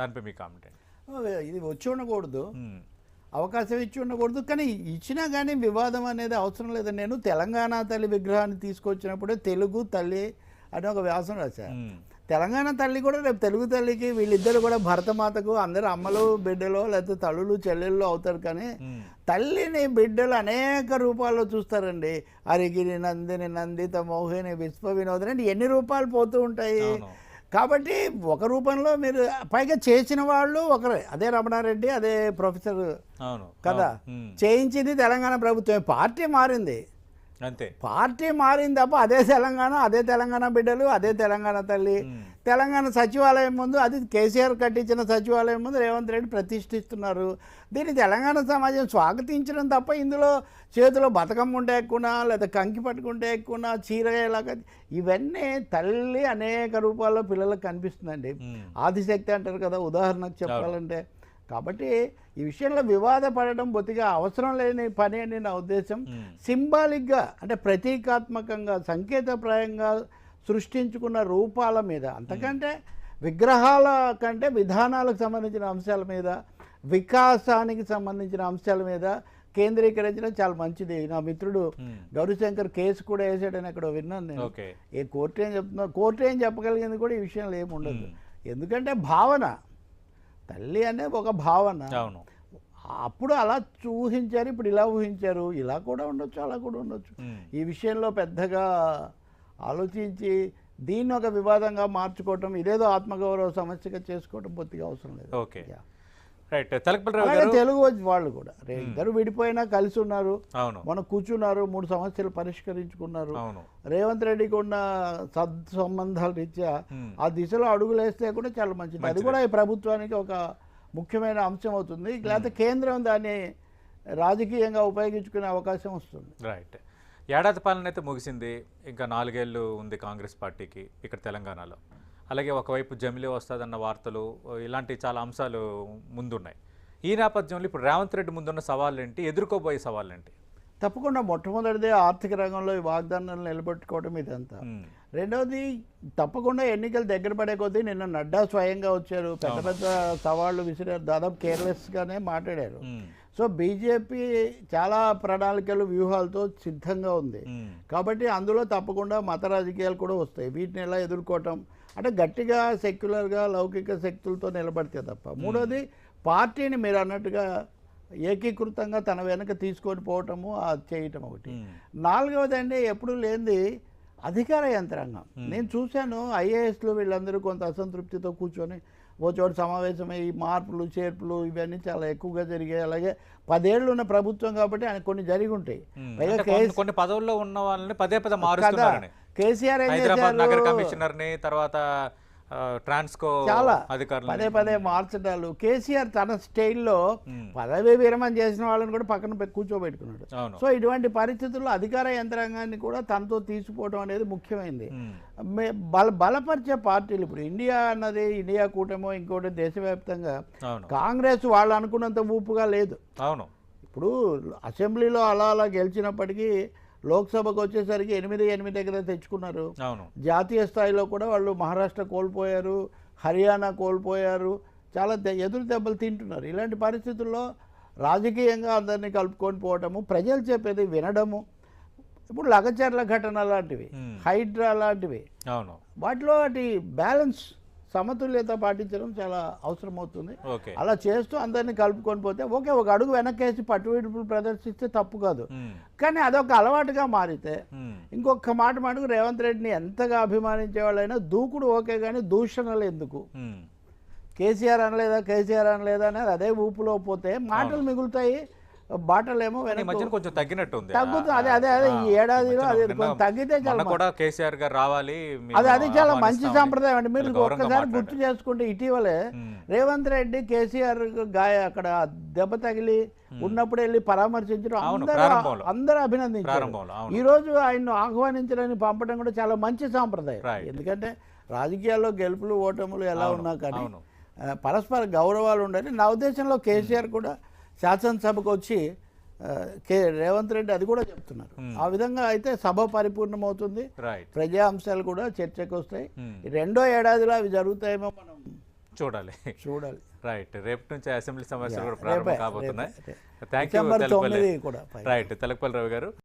దానిపై మీ కామెంట్ ఇది వచ్చి ఉండకూడదు. అవకాశం ఇచ్చి ఉండకూడదు. కానీ ఇచ్చినా కానీ వివాదం అనేది అవసరం లేదు. నేను తెలంగాణ తల్లి విగ్రహాన్ని తీసుకొచ్చినప్పుడే తెలుగు తల్లి అని ఒక వ్యాసం రాశాను తెలంగాణ తల్లి కూడా రేపు తెలుగు తల్లికి వీళ్ళిద్దరు కూడా భరతమాతకు అందరు అమ్మలు బిడ్డలు లేకపోతే తల్లులు చెల్లెళ్ళు అవుతారు కానీ తల్లిని బిడ్డలు అనేక రూపాల్లో చూస్తారండి. అరిగిరి నందిని నందిత మోహిని విశ్వ వినోదని ఎన్ని రూపాయలు పోతూ ఉంటాయి. కాబట్టి ఒక రూపంలో మీరు పైగా చేసిన వాళ్ళు ఒకరే. అదే రమణారెడ్డి అదే ప్రొఫెసర్ కదా? చేయించింది తెలంగాణ ప్రభుత్వం పార్టీ మారింది. అంతే. పార్టీ మారింది తప్ప అదే తెలంగాణ అదే తెలంగాణ బిడ్డలు అదే తెలంగాణ తల్లి. తెలంగాణ సచివాలయం ముందు అది కేసీఆర్ కట్టించిన సచివాలయం ముందు రేవంత్ రెడ్డి ప్రతిష్ఠిస్తున్నారు. దీన్ని తెలంగాణ సమాజం స్వాగతించడం తప్ప ఇందులో చేతిలో బతకమ్మ ఉంటే ఎక్కువనా లేదా కంకి పట్టుకుంటే ఎక్కువనా చీర ఇవన్నీ తల్లి అనేక రూపాల్లో పిల్లలకు కనిపిస్తుందండి. ఆదిశక్తి అంటారు కదా ఉదాహరణకు చెప్పాలంటే. కాబట్టి ఈ విషయంలో వివాదపడడం బొత్తిగా అవసరం లేని పని అని నా ఉద్దేశం. సింబాలిక్గా అంటే ప్రతీకాత్మకంగా సంకేతప్రాయంగా సృష్టించుకున్న రూపాల మీద అంతకంటే విగ్రహాల కంటే విధానాలకు సంబంధించిన అంశాల మీద వికాసానికి సంబంధించిన అంశాల మీద కేంద్రీకరించడం చాలా మంచిది. నా మిత్రుడు గౌరీశంకర్ కేసు కూడా వేసాడని అక్కడ విన్నాను నేను. ఏ కోర్టు ఏం చెప్తున్నా కోర్టు ఏం చెప్పగలిగింది కూడా ఈ విషయంలో ఏమి ఉండదు. ఎందుకంటే భావన తల్లి అనే ఒక భావన. అవును. అప్పుడు అలా ఊహించారు ఇప్పుడు ఇలా ఊహించారు ఇలా కూడా ఉండొచ్చు అలా కూడా ఉండొచ్చు. ఈ విషయంలో పెద్దగా ఆలోచించి దీన్ని ఒక వివాదంగా మార్చుకోవటం ఇదేదో ఆత్మగౌరవ సమస్యగా చేసుకోవటం బొత్తిగా అవసరం లేదు. ఓకే. రైట్ అలాగే తెలుగు వాళ్ళు కూడా. రే ఇద్దరు విడిపోయినా కలిసి ఉన్నారు. అవును. మనం కూర్చున్నారు మూడు సమస్యలు పరిష్కరించుకున్నారు. అవును. రేవంత్ రెడ్డికి ఉన్న సత్సంబంధాల రీత్యా ఉమ్, ఆ దిశలో అడుగులేస్తే కూడా చాలా మంచిది. అది. కూడా ఈ ప్రభుత్వానికి ఒక ముఖ్యమైన అంశం అవుతుంది. లేకపోతే కేంద్రం దాన్ని రాజకీయంగా ఉపయోగించుకునే అవకాశం వస్తుంది. రైట్ ఏడాది పాలన అయితే ముగిసింది. ఇంకా నాలుగేళ్ళు ఉంది కాంగ్రెస్ పార్టీకి ఇక్కడ తెలంగాణలో. అలాగే ఒకవైపు జమిలీ వస్తుందన్న వార్తలు ఇలాంటి చాలా అంశాలు ముందున్నాయి. ఈ నేపథ్యంలో ఇప్పుడు రేవంత్ రెడ్డి ముందున్న సవాళ్ళు ఏంటి ఎదుర్కోబోయే సవాళ్ళు ఏంటి తప్పకుండా మొట్టమొదటిదే ఆర్థిక రంగంలో ఈ వాగ్దానాలు నిలబెట్టుకోవడం ఇదంతా. రెండవది తప్పకుండా ఎన్నికలు దగ్గర పడే కొద్దీ నిన్న నడ్డా స్వయంగా వచ్చారు. పెద్ద పెద్ద సవాళ్ళు విసిరారు. దాదాపు కేర్లెస్గానే మాట్లాడారు. సో బీజేపీ చాలా ప్రణాళికలు వ్యూహాలతో సిద్ధంగా ఉంది. కాబట్టి అందులో తప్పకుండా మత రాజకీయాలు కూడా వస్తాయి. వీటిని ఎలా ఎదుర్కోవటం అంటే గట్టిగా సెక్యులర్గా లౌకిక శక్తులతో నిలబడితే తప్ప. మూడోది పార్టీని మీరు అన్నట్టుగా ఏకీకృతంగా తన వెనక తీసుకొని పోవటము అది చేయటం ఒకటి. ఉమ్, నాలుగవది అండి ఎప్పుడు లేనిది అధికార యంత్రాంగం. నేను చూశాను ఐఏఎస్లో వీళ్ళందరూ కొంత అసంతృప్తితో కూర్చొని ఓ చోట సమావేశమై ఈ మార్పులు చేర్పులు ఇవన్నీ చాలా ఎక్కువగా జరిగాయి. అలాగే పదేళ్ళు ఉన్న ప్రభుత్వం కాబట్టి ఆయన కొన్ని జరిగి ఉంటాయి. కొన్ని- పదవుల్లో ఉన్న వాళ్ళని పదే పదే కదా మారుస్తున్నారని. కేసీఆర్ హైదరాబాద్ నగర కమిషనర్ని తర్వాత ట్రాన్స్కో చాలా. పదే పదే మార్చడాలు కేసీఆర్ తన స్టైల్లో పదవి విరమణ చేసిన వాళ్ళని కూడా పక్కన కూర్చోబెట్టుకున్నాడు. సో ఇటువంటి పరిస్థితుల్లో అధికార యంత్రాంగాన్ని కూడా తనతో తీసుకుపోవడం అనేది ముఖ్యమైనది బల బలపరిచే పార్టీలు ఇప్పుడు ఇండియా అన్నది ఇండియా కూటమో ఇంకోటి దేశవ్యాప్తంగా కాంగ్రెస్ వాళ్ళు అనుకున్నంత ఊపుగా లేదు. అవును. ఇప్పుడు అసెంబ్లీలో అలా అలా గెలిచినప్పటికీ లోక్సభకు వచ్చేసరికి ఎనిమిది ఎనిమిది దగ్గర తెచ్చుకున్నారు. అవును. జాతీయ స్థాయిలో కూడా వాళ్ళు మహారాష్ట్ర కోల్పోయారు హర్యానా కోల్పోయారు చాలా ఎదురు దెబ్బలు తింటున్నారు. ఇలాంటి పరిస్థితుల్లో రాజకీయంగా అందరినీ కలుపుకొని పోవటము ప్రజలు చెప్పేది వినడము ఇప్పుడు లగచర్ల ఘటన లాంటివి. హైడ్రా లాంటివి. అవును. వాటిలో వాటి బ్యాలెన్స్ సమతుల్యత పాటించడం చాలా అవసరం అవుతుంది అలా చేస్తూ అందరినీ కలుపుకొని పోతే ఓకే ఒక అడుగు వెనకేసి పట్టువిడుపులు ప్రదర్శిస్తే తప్పు కాదు. కానీ అదొక అలవాటుగా మారితే ఇంకొక మాట మటుకు రేవంత్ రెడ్డిని ఎంతగా అభిమానించే వాళ్ళైనా దూకుడు ఓకే కానీ దూషణలు ఎందుకు? కేసీఆర్ అనలేదా కేసీఆర్ అనలేదా అనేది అదే ఊపులో పోతే మాటలు మిగులుతాయి. బాటలేమో వెనక మధ్యన కొంచెం తగ్గినట్టు తగ్గుతుంది. అదే అదే అదే ఈ ఏడాదిలో అది తగ్గితే చాలా కూడా కేసీఆర్ గారు రావాలి అది అది చాలా మంచి సాంప్రదాయం అండి. మీరు ఒక్కసారి గుర్తు. చేసుకుంటే ఇటీవలే రేవంత్ రెడ్డి కేసీఆర్ గాయ అక్కడ దెబ్బ తగిలి ఉన్నప్పుడు వెళ్ళి పరామర్శించడం అందరూ. అందరూ అభినందించారు. ఈ రోజు ఆయన్ను ఆహ్వానించడానికి పంపడం కూడా చాలా మంచి సాంప్రదాయం. ఎందుకంటే రాజకీయాల్లో గెలుపులు ఓటములు ఎలా ఉన్నా కానీ పరస్పర గౌరవాలు ఉండాలి. నా ఉద్దేశంలో కేసీఆర్ కూడా శాసనసభకు వచ్చి కే రేవంత్ రెడ్డి అది కూడా చెప్తున్నారు. ఆ విధంగా అయితే సభ పరిపూర్ణమవుతుంది. రైట్ ప్రజా అంశాలు కూడా చర్చకు వస్తాయి రెండో ఏడాదిలో అవి జరుగుతాయేమో మనం చూడాలి. చూడాలి. రైట్ రేపటి నుంచి అసెంబ్లీ సమావేశాలు కూడా రేపే, ప్రారంభం కాబోతున్నాయి. రేపే, thank you right Telapalli Ravi గారు.